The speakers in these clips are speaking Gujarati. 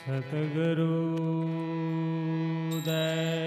સતગુરુ દેવ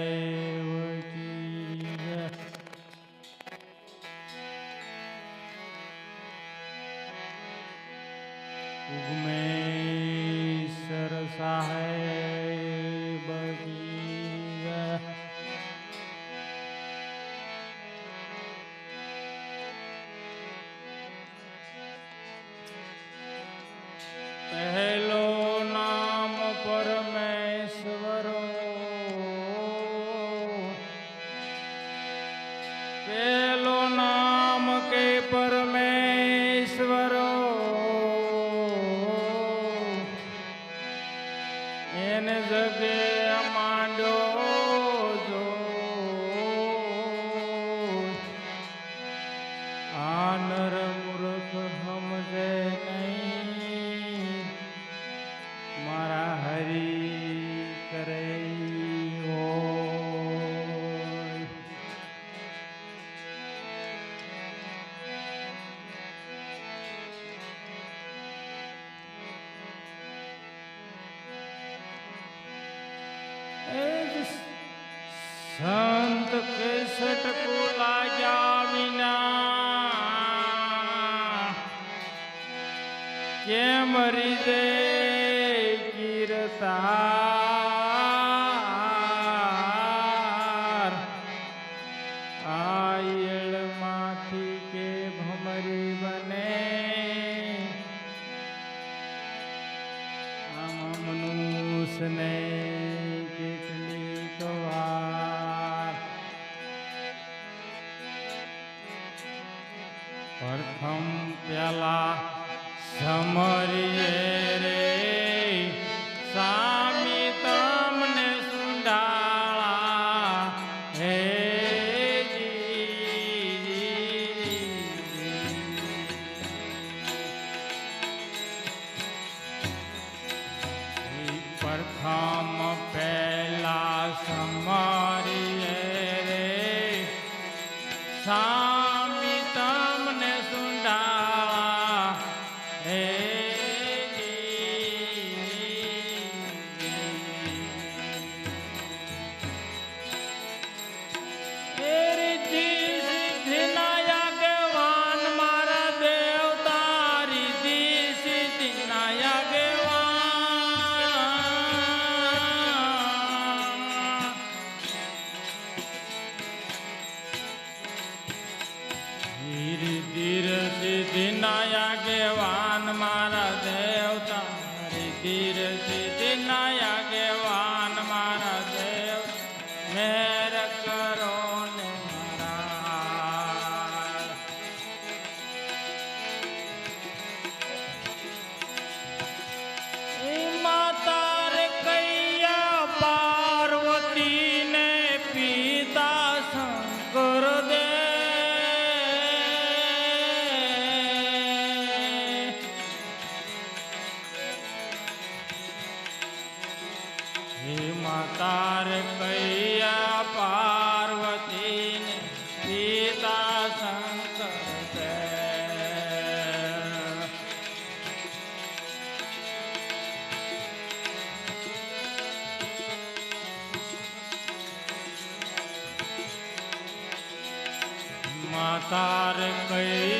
માતાર કૈયા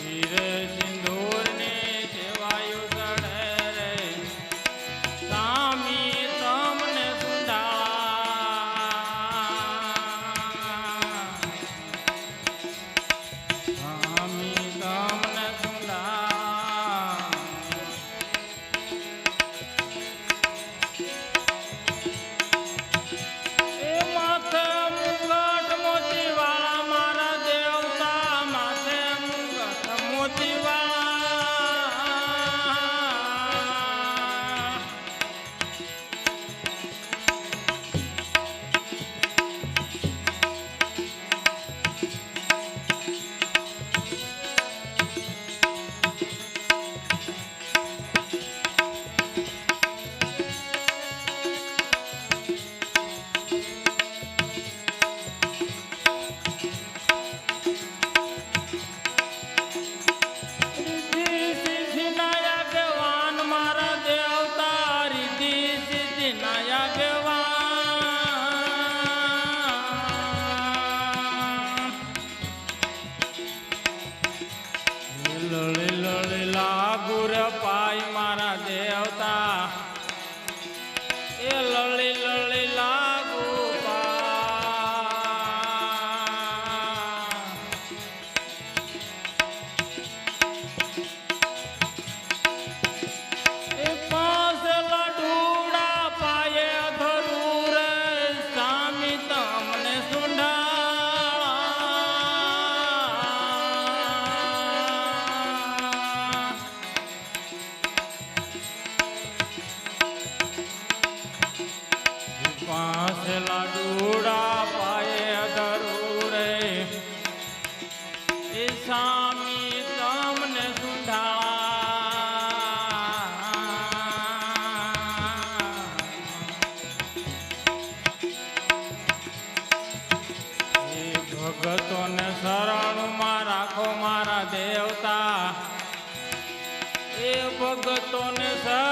Jira ભગતોને શરણમાં રાખો મારા દેવતા. એ ભગતોને શરણમાં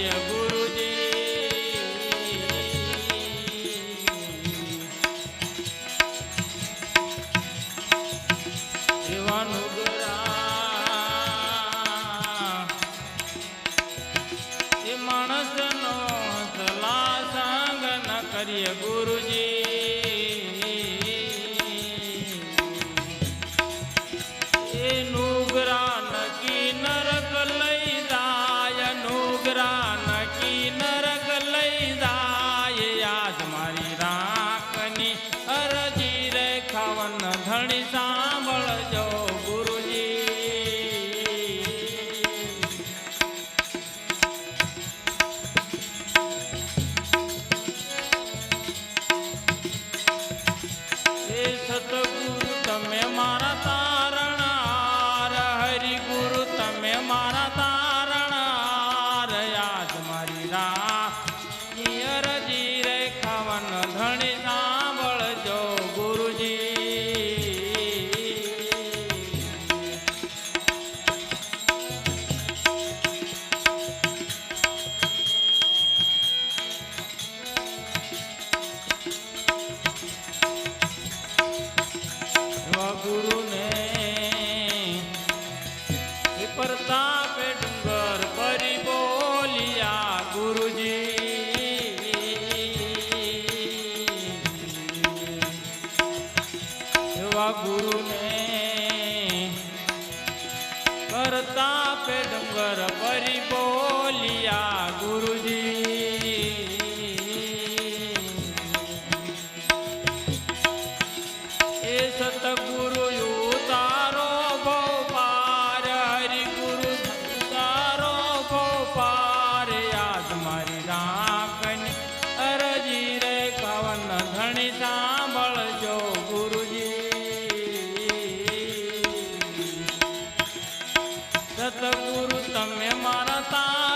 yeah. ગુરુને કરતા પે ડુંગર પરી બોલિયા ગુરુજી. સદગુરુ તમે મારા તા